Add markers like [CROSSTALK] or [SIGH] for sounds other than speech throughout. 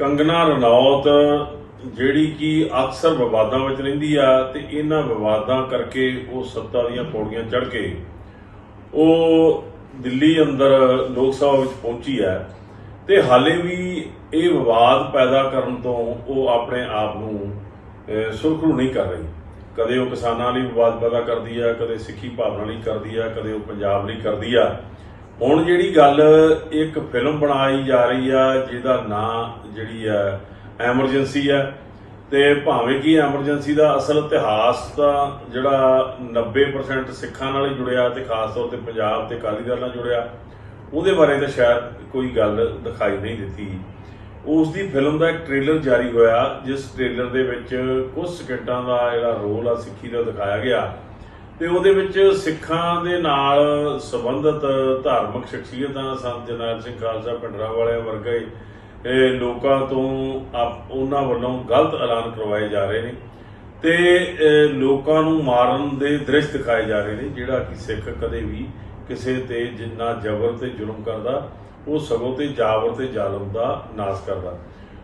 ਕੰਗਨਾ ਰਣੌਤ ਜਿਹੜੀ ਕਿ ਅਕਸਰ ਵਿਵਾਦਾਂ ਵਿੱਚ ਰਹਿੰਦੀ ਆ ਤੇ ਇਹਨਾਂ ਵਿਵਾਦਾਂ ਕਰਕੇ ਉਹ ਸੱਤਾ ਦੀਆਂ ਪੌੜੀਆਂ ਚੜ੍ਹ ਕੇ ਉਹ ਦਿੱਲੀ ਅੰਦਰ ਲੋਕ ਸਭਾ ਵਿੱਚ ਪਹੁੰਚੀ ਹੈ ਤੇ ਹਾਲੇ ਵੀ ਇਹ ਵਿਵਾਦ ਪੈਦਾ ਕਰਨ ਤੋਂ ਉਹ ਆਪਣੇ ਆਪ ਨੂੰ ਅਹ, ਸੁਰਖਰੂ ਨਹੀਂ ਕਰ ਰਹੀ। ਕਦੇ ਉਹ ਕਿਸਾਨਾਂ ਲਈ ਵਿਵਾਦ ਪੈਦਾ ਕਰਦੀ ਆ ਕਦੇ ਸਿੱਖੀ ਭਾਵਨਾ ਲਈ ਕਰਦੀ ਆ ਕਦੇ ਉਹ ਪੰਜਾਬ ਲਈ ਕਰਦੀ ਆ। ਹੁਣ ਜਿਹੜੀ ਗੱਲ ਇੱਕ ਫਿਲਮ ਬਣਾਈ ਜਾ ਰਹੀ ਆ, ਜਿਹਦਾ ਨਾਂ ਜਿਹੜੀ ਆ, ਐਮਰਜੈਂਸੀ ਆ, ਤੇ ਭਾਵੇਂ ਕਿ ਐਮਰਜੈਂਸੀ ਦਾ ਅਸਲ ਇਤਿਹਾਸ ਤਾਂ ਜਿਹੜਾ 90% ਸਿੱਖਾਂ ਨਾਲ ਹੀ ਜੁੜਿਆ ਤੇ ਖਾਸ ਤੌਰ ਤੇ ਪੰਜਾਬ ਤੇ ਅਕਾਲੀ ਦਲ ਨਾਲ ਜੁੜਿਆ, ਉਹਦੇ ਬਾਰੇ ਤਾਂ ਸ਼ਾਇਦ ਕੋਈ ਗੱਲ ਦਿਖਾਈ ਨਹੀਂ ਦਿੱਤੀ। ਉਸ ਦੀ ਫਿਲਮ ਦਾ ਇੱਕ ਟ੍ਰੇਲਰ ਜਾਰੀ ਹੋਇਆ, ਜਿਸ ਟ੍ਰੇਲਰ ਦੇ ਵਿੱਚ ਕੁਝ ਸਕਿੰਟਾਂ ਦਾ ਜਿਹੜਾ ਰੋਲ ਆ ਸਿੱਖੀ ਦਾ ਦਿਖਾਇਆ ਗਿਆ। ਤੇ ਉਹਦੇ ਵਿੱਚ ਸਿੱਖਾਂ ਦੇ ਨਾਲ ਸੰਬੰਧਿਤ ਧਾਰਮਿਕ ਸ਼ਖਸੀਅਤਾਂ ਸੰਤ ਜਰਨੈਲ ਸਿੰਘ ਖਾਲਸਾ ਪਿੰਡਰਾ ਵਾਲਿਆਂ ਵਰਗੇ ਇਹ ਲੋਕਾਂ ਤੋਂ ਉਹਨਾਂ ਵੱਲੋਂ ਗਲਤ ਐਲਾਨ ਕਰਵਾਏ ਜਾ ਰਹੇ ਨੇ ਤੇ ਲੋਕਾਂ ਨੂੰ ਮਾਰਨ ਦੇ ਦ੍ਰਿਸ਼ ਦਿਖਾਏ ਜਾ ਰਹੇ ਨੇ, ਜਿਹੜਾ ਕਿ ਸਿੱਖ ਕਦੇ ਵੀ ਕਿਸੇ ਤੇ ਜਿੰਨਾ ਜ਼ਬਰ ਤੇ ਜ਼ੁਲਮ ਕਰਦਾ, ਉਹ ਸਗੋਂ ਤੇ ਜਾਬਰ ਤੇ ਜ਼ਾਲਮ ਦਾ ਨਾਸ ਕਰਦਾ।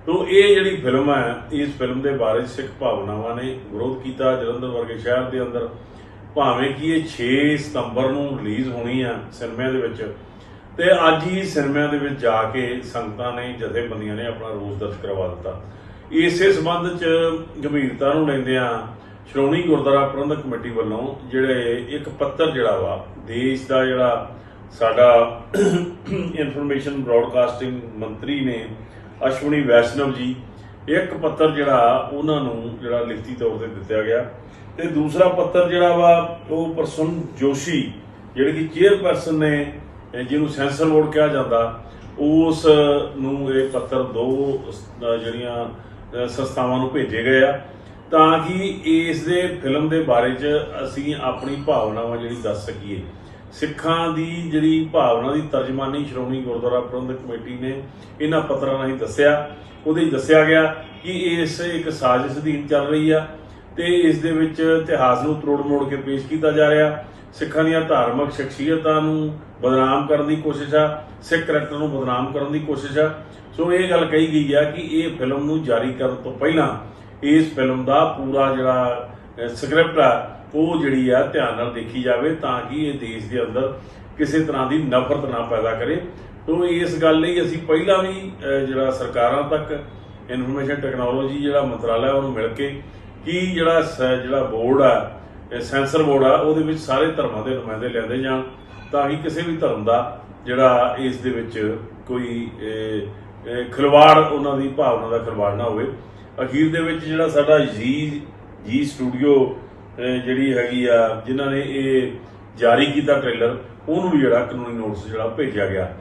ਤੋ ਇਹ ਜਿਹੜੀ ਫਿਲਮ ਹੈ, ਇਸ ਫਿਲਮ ਦੇ ਬਾਰੇ ਸਿੱਖ ਭਾਵਨਾਵਾਂ ਨੇ ਵਿਰੋਧ ਕੀਤਾ, ਜਲੰਧਰ ਵਰਗੇ ਸ਼ਹਿਰ ਦੇ ਅੰਦਰ। ਭਾਵੇਂ ਕਿ ਇਹ 6 ਸਤੰਬਰ ਨੂੰ ਰਿਲੀਜ਼ ਹੋਣੀ ਆ ਸਿਨੇਮਿਆਂ ਦੇ ਵਿੱਚ, ਤੇ ਅੱਜ ਹੀ ਸਿਨੇਮਿਆਂ ਦੇ ਵਿੱਚ ਜਾ ਕੇ ਸੰਗਤਾਂ ਨੇ, ਜਥੇਬੰਦੀਆਂ ਨੇ ਆਪਣਾ ਰੋਸ ਦਰਜ ਕਰਵਾ ਦਿੱਤਾ। ਇਸੇ ਸਬੰਧ ਚ ਗੰਭੀਰਤਾ ਨੂੰ ਲੈਂਦਿਆਂ ਸ਼੍ਰੋਮਣੀ ਗੁਰਦੁਆਰਾ ਪ੍ਰਬੰਧਕ ਕਮੇਟੀ ਵੱਲੋਂ ਜਿਹੜੇ ਇੱਕ ਪੱਤਰ ਜਿਹੜਾ ਵਾ, ਦੇਸ਼ ਦਾ ਜਿਹੜਾ ਸਾਡਾ [COUGHS] ਇਨਫੋਰਮੇਸ਼ਨ ਬ੍ਰਾਡਕਾਸਟਿੰਗ ਮੰਤਰੀ ਨੇ ਅਸ਼ਵਨੀ ਵੈਸ਼ਨਵ ਜੀ ਇੱਕ ਪੱਤਰ ਜਿਹੜਾ ਉਹਨਾਂ ਨੂੰ ਜਿਹੜਾ ਲਿਖਤੀ ਤੌਰ ਤੇ ਦਿੱਤਾ ਗਿਆ ਤੇ ਦੂਸਰਾ ਪੱਤਰ ਜਿਹੜਾ ਵਾ, ਉਹ ਪ੍ਰਸੰਨ ਜੋਸ਼ੀ, ਜਿਹੜੇ ਕਿ ਚੇਅਰਪਰਸਨ ਨੇ ਜਿਹਨੂੰ ਸੈਂਸਰ ਬੋਰਡ ਕਿਹਾ ਜਾਂਦਾ, ਉਸ ਨੂੰ ਇਹ ਪੱਤਰ ਦੋ ਜਿਹੜੀਆਂ ਸੰਸਥਾਵਾਂ ਨੂੰ ਭੇਜੇ ਗਏ ਆ, ਤਾਂ ਕਿ ਇਸ ਦੇ ਫਿਲਮ ਦੇ ਬਾਰੇ ਚ ਅਸੀਂ ਆਪਣੀ ਭਾਵਨਾਵਾਂ ਜਿਹੜੀ ਦੱਸ ਸਕੀਏ। ਸਿੱਖਾਂ ਦੀ ਜਿਹੜੀ ਭਾਵਨਾ ਦੀ ਤਰਜਮਾਨੀ ਸ਼੍ਰੋਮਣੀ ਗੁਰਦੁਆਰਾ ਪ੍ਰਬੰਧਕ ਕਮੇਟੀ ਨੇ ਇਹਨਾਂ ਪੱਤਰਾਂ ਰਾਹੀਂ ਦੱਸਿਆ। ਉਹਦੇ ਵਿੱਚ ਦੱਸਿਆ ਗਿਆ ਕਿ ਇਸ ਇੱਕ ਸਾਜ਼ਿਸ਼ ਅਧੀਨ ਚੱਲ ਰਹੀ ਆ ਤੇ ਇਸ ਦੇ ਵਿੱਚ ਇਤਿਹਾਸ ਨੂੰ ਤਰੋੜ ਮੋੜ ਕੇ ਪੇਸ਼ ਕੀਤਾ ਜਾ ਰਿਹਾ। ਸਿੱਖਾਂ ਦੀਆਂ ਧਾਰਮਿਕ ਸ਼ਖਸੀਅਤਾਂ ਨੂੰ ਬਦਨਾਮ ਕਰਨ ਦੀ ਕੋਸ਼ਿਸ਼ ਆ, ਸਿੱਖ ਕਰੈਕਟਰ ਨੂੰ ਬਦਨਾਮ ਕਰਨ ਦੀ ਕੋਸ਼ਿਸ਼ ਆ। ਸੋ ਇਹ ਗੱਲ ਕਹੀ ਗਈ ਆ ਕਿ ਇਹ ਫਿਲਮ ਨੂੰ ਜਾਰੀ ਕਰਨ ਤੋਂ ਪਹਿਲਾਂ ਇਸ ਫਿਲਮ ਦਾ ਪੂਰਾ ਜਿਹੜਾ ਸਕ੍ਰਿਪਟ ਆ ਉਹ ਜਿਹੜੀ ਆ ਧਿਆਨ ਨਾਲ ਦੇਖੀ ਜਾਵੇ ਤਾਂ ਕਿ ਇਹ ਦੇਸ਼ ਦੇ ਅੰਦਰ ਕਿਸੇ ਤਰ੍ਹਾਂ ਦੀ ਨਫ਼ਰਤ ਨਾ ਪੈਦਾ ਕਰੇ। ਤੋਂ ਇਸ ਗੱਲ ਲਈ ਅਸੀਂ ਪਹਿਲਾਂ ਵੀ ਜਿਹੜਾ ਸਰਕਾਰਾਂ ਤੱਕ ਇਨਫੋਰਮੇਸ਼ਨ ਟੈਕਨੋਲੋਜੀ ਜਿਹੜਾ ਮੰਤਰਾਲਾ ਉਹਨੂੰ ਮਿਲ ਕੇ ਕੀ ਜਿਹੜਾ ਸ- ਜਿਹੜਾ ਬੋਰਡ ਆ ਸੈਂਸਰ ਬੋਰਡ ਆ, ਉਹਦੇ ਵਿੱਚ ਸਾਰੇ ਧਰਮਾਂ ਦੇ ਨੁਮਾਇੰਦੇ ਲੈਂਦੇ ਜਾਣ ਤਾਂ ਕਿ ਕਿਸੇ ਵੀ ਧਰਮ ਦਾ ਜਿਹੜਾ ਇਸ ਦੇ ਵਿੱਚ ਕੋਈ ਖਿਲਵਾੜ ਉਹਨਾਂ ਦੀ ਭਾਵਨਾ ਦਾ ਖਿਲਵਾੜ ਨਾ ਹੋਵੇ। ਅਖੀਰ ਦੇ ਵਿੱਚ ਜਿਹੜਾ ਸਾਡਾ ਜੀ ਜੀ ਸਟੂਡੀਓ ਜਿਹੜੀ ਹੈਗੀ ਆ, ਜਿਨ੍ਹਾਂ ਨੇ ਇਹ ਜਾਰੀ ਕੀਤਾ ਟ੍ਰੇਲਰ ਉਹਨੂੰ ਵੀ ਜਿਹੜਾ ਕਾਨੂੰਨੀ ਨੋਟਿਸ ਜਿਹੜਾ ਭੇਜਿਆ ਗਿਆ।